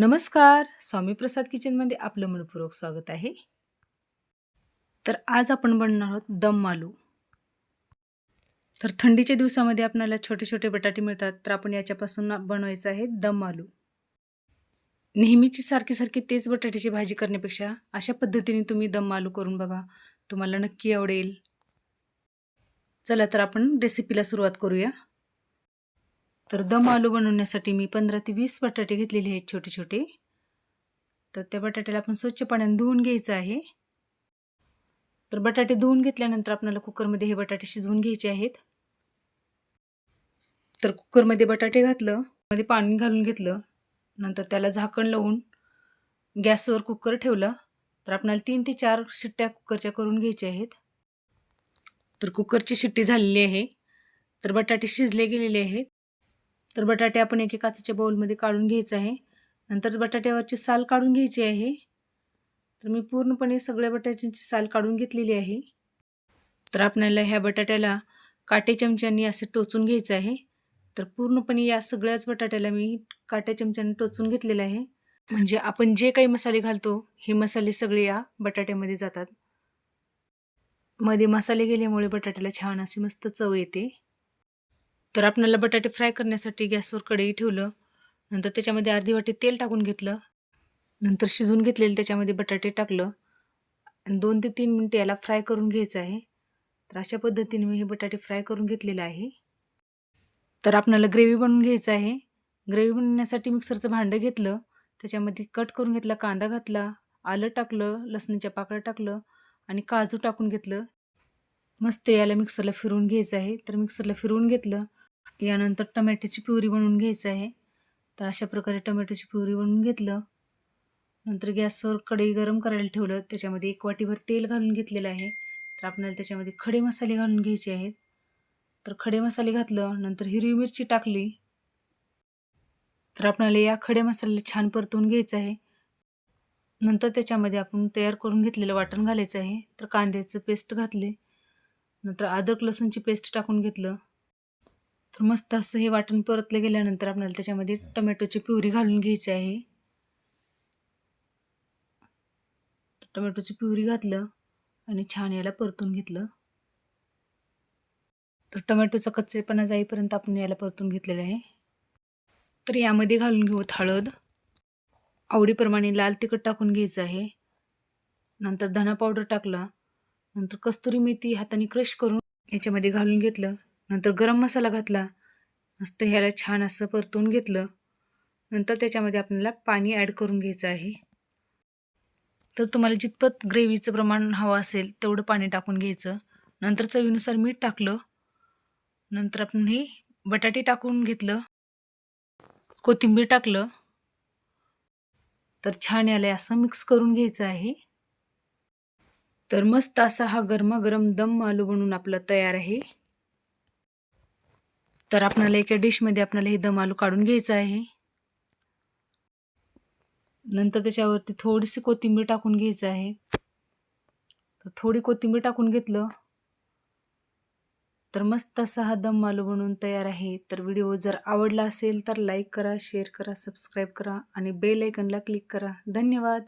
नमस्कार स्वामी प्रसाद किचनमध्ये आपलं मनपूर्वक स्वागत आहे. तर आज आपण बनणार आहोत दम आलू. तर थंडीच्या दिवसामध्ये आपल्याला छोटे छोटे बटाटे मिळतात तर आपण याच्यापासून बनवायचं आहे दम आलू. नेहमीची सारखी सारखी तेच बटाट्याची भाजी करण्यापेक्षा अशा पद्धतीने तुम्ही दम आलू करून बघा. तुम्हाला नक्की आवडेल. चला तर आपण रेसिपीला सुरुवात करूया. तर दम आलू बनवण्यासाठी मी पंधरा ते वीस बटाटे घेतलेले आहेत छोटे छोटे. तर त्या बटाट्याला आपण स्वच्छ पाण्याने धुवून घ्यायचं आहे. तर बटाटे धुवून घेतल्यानंतर आपल्याला कुकरमध्ये हे बटाटे शिजवून घ्यायचे आहेत. तर कुकरमध्ये बटाटे घातलं मध्ये पाणी घालून घेतलं नंतर त्याला झाकण लावून गॅसवर कुकर ठेवलं. तर आपल्याला तीन ते चार शिट्ट्या कुकरच्या करून घ्यायच्या आहेत. तर कुकरची शिट्टी झालेली आहे. तर बटाटे शिजले गेलेले आहेत. तर बटाटे आपण एके काचेच्या बाउलमध्ये काढून घ्यायचं आहे. नंतर बटाट्यावरची साल काढून घ्यायची आहे. तर मी पूर्णपणे सगळ्या बटाट्यांची साल काढून घेतलेली आहे. तर आपल्याला ह्या बटाट्याला काटे चमच्यांनी असे टोचून घ्यायचं आहे. तर पूर्णपणे या सगळ्याच बटाट्याला मी काट्या चमच्याने टोचून घेतलेलं आहे. म्हणजे आपण जे काही मसाले घालतो हे मसाले सगळे या बटाट्यामध्ये जातात. मध्ये मसाले गेल्यामुळे बटाट्याला छान अशी मस्त चव येते. तर आपल्याला बटाटे फ्राय करण्यासाठी गॅसवर कढई ठेवलं. नंतर त्याच्यामध्ये अर्धी वाटी तेल टाकून घेतलं. नंतर शिजून घेतलेलं त्याच्यामध्ये बटाटे टाकलं. आणि दोन ते तीन मिनटं याला फ्राय करून घ्यायचं आहे. तर अशा पद्धतीने मी हे बटाटे फ्राय करून घेतलेलं आहे. तर आपणाला ग्रेव्ही बनवून घ्यायचं आहे. ग्रेव्ही बनवण्यासाठी मिक्सरचं भांडं घेतलं. त्याच्यामध्ये कट करून घेतला कांदा घातला आलं टाकलं लसणीच्या पाकळ्या टाकलं आणि काजू टाकून घेतलं. मस्त याला मिक्सरला फिरवून घ्यायचं आहे. तर मिक्सरला फिरवून घेतलं. यानंतर टमॅटोची प्युरी बनवून घ्यायचं आहे. तर अशा प्रकारे टमॅटोची प्युरी बनवून घेतलं. नंतर गॅसवर कढई गरम करायला ठेवलं. त्याच्यामध्ये एक वाटीभर तेल घालून घेतलेलं आहे. तर आपल्याला त्याच्यामध्ये खडे मसाले घालून घ्यायचे आहेत. तर खडे मसाले घातलं नंतर हिरवी मिरची टाकली. तर आपल्याला या खडे मसाल्याला छान परतवून घ्यायचं आहे. नंतर त्याच्यामध्ये आपण तयार करून घेतलेलं वाटण घालायचं आहे. तर कांद्याचं पेस्ट घातले. नंतर अद्रक लसूणची पेस्ट टाकून घेतलं. तर मस्त असं हे वाटण परतलं गेल्यानंतर आपल्याला त्याच्यामध्ये टमॅटोची प्युरी घालून घ्यायची आहे. टमॅटोची प्युरी घातलं आणि छान याला परतून घेतलं. तर टमॅटोचा कच्चेपणा जाईपर्यंत आपण याला परतून घेतलेलं आहे. तर यामध्ये घालून घेऊ हळद. आवडीप्रमाणे लाल तिखट टाकून घ्यायचं आहे. नंतर धना पावडर टाकला. नंतर कस्तुरी मेथी हाताने क्रश करून याच्यामध्ये घालून घेतलं. नंतर गरम मसाला घातला. मस्त ह्याला छान असं परतून घेतलं. नंतर त्याच्यामध्ये आपल्याला पाणी ॲड करून घ्यायचं आहे. तर तुम्हाला जितपत ग्रेव्हीचं प्रमाण हवं असेल तेवढं पाणी टाकून घ्यायचं. नंतर चवीनुसार मीठ टाकलं. नंतर आपण हे बटाटे टाकून घेतलं. कोथिंबीर टाकलं. तर छान याला असं मिक्स करून घ्यायचं आहे. तर मस्त असा हा गरमागरम दम आलू बनून आपला तयार आहे. तर आपल्याला एका डिशमध्ये आपल्याला हे दम आलू काढून घ्यायचं आहे. नंतर त्याच्यावरती थोडीशी कोथिंबीर टाकून घ्यायचं आहे. तर थोडी कोथिंबीर टाकून घेतलं. तर मस्त असा हा दम आलू बनवून तयार आहे. तर व्हिडिओ जर आवडला असेल तर लाईक करा शेअर करा सबस्क्राईब करा आणि बेल आयकनला क्लिक करा. धन्यवाद.